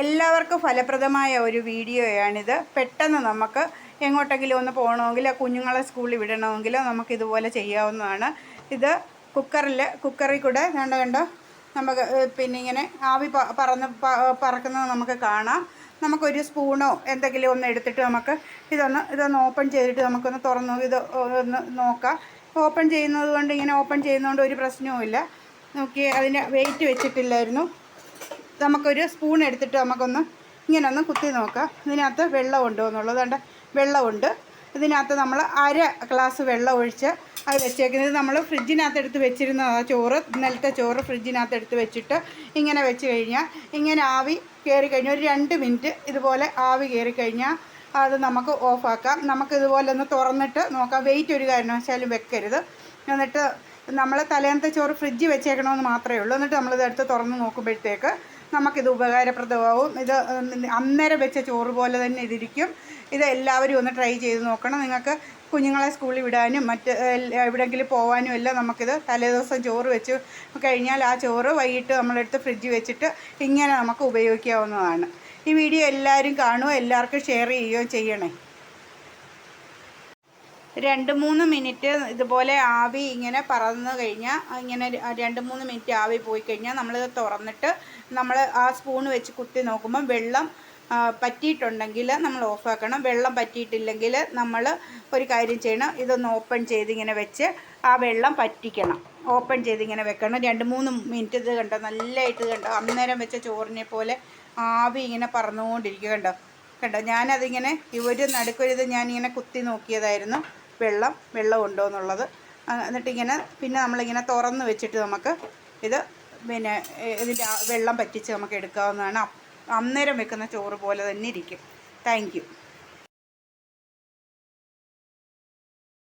എല്ലാവർക്കും ഫലപ്രദമായ ഒരു വീഡിയോയാണിത്. പെട്ടെന്ന് നമുക്ക് എങ്ങോട്ടെങ്കിലും ഒന്ന് പോകണമെങ്കിൽ കുഞ്ഞുങ്ങളെ സ്കൂളിൽ വിടണമെങ്കിൽ നമുക്ക് ഇതുപോലെ ചെയ്യാവുന്നതാണ്. ഇത് കുക്കറിൽ കുക്കറിൽ കൂടെ കണ്ടോ കണ്ടോ? നമുക്ക് പിന്നെ ഇങ്ങനെ ആവി പറന്ന് പറക്കുന്നത് നമുക്ക് കാണാം. നമുക്കൊരു സ്പൂണോ എന്തെങ്കിലും ഒന്ന് എടുത്തിട്ട് നമുക്ക് ഇതൊന്ന് ഇതൊന്ന് ഓപ്പൺ ചെയ്തിട്ട് നമുക്കൊന്ന് തുറന്ന് ഇത് ഒന്ന് നോക്കാം. ഓപ്പൺ ചെയ്യുന്നത് കൊണ്ട് ഇങ്ങനെ ഓപ്പൺ ചെയ്യുന്നതുകൊണ്ട് ഒരു പ്രശ്നവുമില്ല. നോക്കി അതിന് വെയിറ്റ് വെച്ചിട്ടില്ലായിരുന്നു. നമുക്കൊരു സ്പൂൺ എടുത്തിട്ട് നമുക്കൊന്ന് ഇങ്ങനെ ഒന്ന് കുത്തി നോക്കാം. ഇതിനകത്ത് വെള്ളമുണ്ടോ എന്നുള്ളത് കണ്ട? വെള്ളമുണ്ട്. ഇതിനകത്ത് നമ്മൾ അര ഗ്ലാസ് വെള്ളം ഒഴിച്ച് അത് വെച്ചേക്കുന്നത് നമ്മൾ ഫ്രിഡ്ജിനകത്ത് എടുത്ത് വെച്ചിരുന്ന ചോറ് ഇന്നലത്തെ ചോറ് ഫ്രിഡ്ജിനകത്ത് എടുത്ത് വെച്ചിട്ട് ഇങ്ങനെ വെച്ച് കഴിഞ്ഞാൽ ഇങ്ങനെ ആവി കയറി കഴിഞ്ഞാൽ ഒരു രണ്ട് മിനിറ്റ് ഇതുപോലെ ആവി കയറി കഴിഞ്ഞാൽ അത് നമുക്ക് ഓഫാക്കാം നമുക്ക് ഇതുപോലെ ഒന്ന് തുറന്നിട്ട് നോക്കാം. വെയിറ്റ് ഒരു കാരണവശാലും വെക്കരുത്. എന്നിട്ട് നമ്മൾ തലേന്നത്തെ ചോറ് ഫ്രിഡ്ജ് വെച്ചേക്കണമെന്ന് മാത്രമേ ഉള്ളൂ. എന്നിട്ട് നമ്മളിത് എടുത്ത് തുറന്ന് നോക്കുമ്പോഴത്തേക്ക് നമുക്കിത് ഉപകാരപ്രദമാവും. ഇത് അന്നേരം വെച്ച ചോറ് പോലെ തന്നെ ഇതിരിക്കും. ഇത് എല്ലാവരും ഒന്ന് ട്രൈ ചെയ്ത് നോക്കണം. നിങ്ങൾക്ക് കുഞ്ഞുങ്ങളെ സ്കൂളിൽ വിടാനും മറ്റ് എവിടെയെങ്കിലും പോകാനും എല്ലാം നമുക്കിത് തലേദിവസം ചോറ് വെച്ച് കഴിഞ്ഞാൽ ആ ചോറ് വൈകിട്ട് നമ്മളെടുത്ത് ഫ്രിഡ്ജ് വെച്ചിട്ട് ഇങ്ങനെ നമുക്ക് ഉപയോഗിക്കാവുന്നതാണ്. ഈ വീഡിയോ എല്ലാവരും കാണുക എല്ലാവർക്കും ഷെയർ ചെയ്യുകയോ ചെയ്യണേ. രണ്ട് മൂന്ന് മിനിറ്റ് ഇതുപോലെ ആവി ഇങ്ങനെ പറന്ന് കഴിഞ്ഞാൽ ഇങ്ങനെ രണ്ട് മൂന്ന് മിനിറ്റ് ആവി പോയി കഴിഞ്ഞാൽ നമ്മളിത് തുറന്നിട്ട് നമ്മൾ ആ സ്പൂൺ വെച്ച് കുത്തി നോക്കുമ്പോൾ വെള്ളം പറ്റിയിട്ടുണ്ടെങ്കിൽ നമ്മൾ ഓഫാക്കണം വെള്ളം പറ്റിയിട്ടില്ലെങ്കിൽ നമ്മൾ ഒരു കാര്യം ചെയ്യണം. ഇതൊന്ന് ഓപ്പൺ ചെയ്ത് ഇങ്ങനെ വെച്ച് ആ വെള്ളം പറ്റിക്കണം. ഓപ്പൺ ചെയ്ത് ഇങ്ങനെ വെക്കണം. രണ്ട് മൂന്ന് മിനിറ്റ് ഇത് കണ്ടോ? നല്ലതായിട്ട് ഇത് കണ്ടോ? അന്നേരം വെച്ച ചോറിനെ പോലെ ആവി ഇങ്ങനെ പറന്നുകൊണ്ടിരിക്കുക കണ്ടോ? കണ്ടോ? ഞാനതിങ്ങനെ ഒരു നടുക്കൊരിത് ഞാനിങ്ങനെ കുത്തി നോക്കിയതായിരുന്നു. വെള്ളം വെള്ളം ഉണ്ടോ എന്നുള്ളത്. എന്നിട്ടിങ്ങനെ പിന്നെ നമ്മളിങ്ങനെ തുറന്ന് വെച്ചിട്ട് നമുക്ക് ഇത് പിന്നെ ഇതിന്റെ വെള്ളം പറ്റിച്ച് നമുക്ക് എടുക്കാവുന്നതാണ്. അന്നേരം വെക്കുന്ന ചോറ് പോലെ തന്നെ ഇരിക്കും. താങ്ക്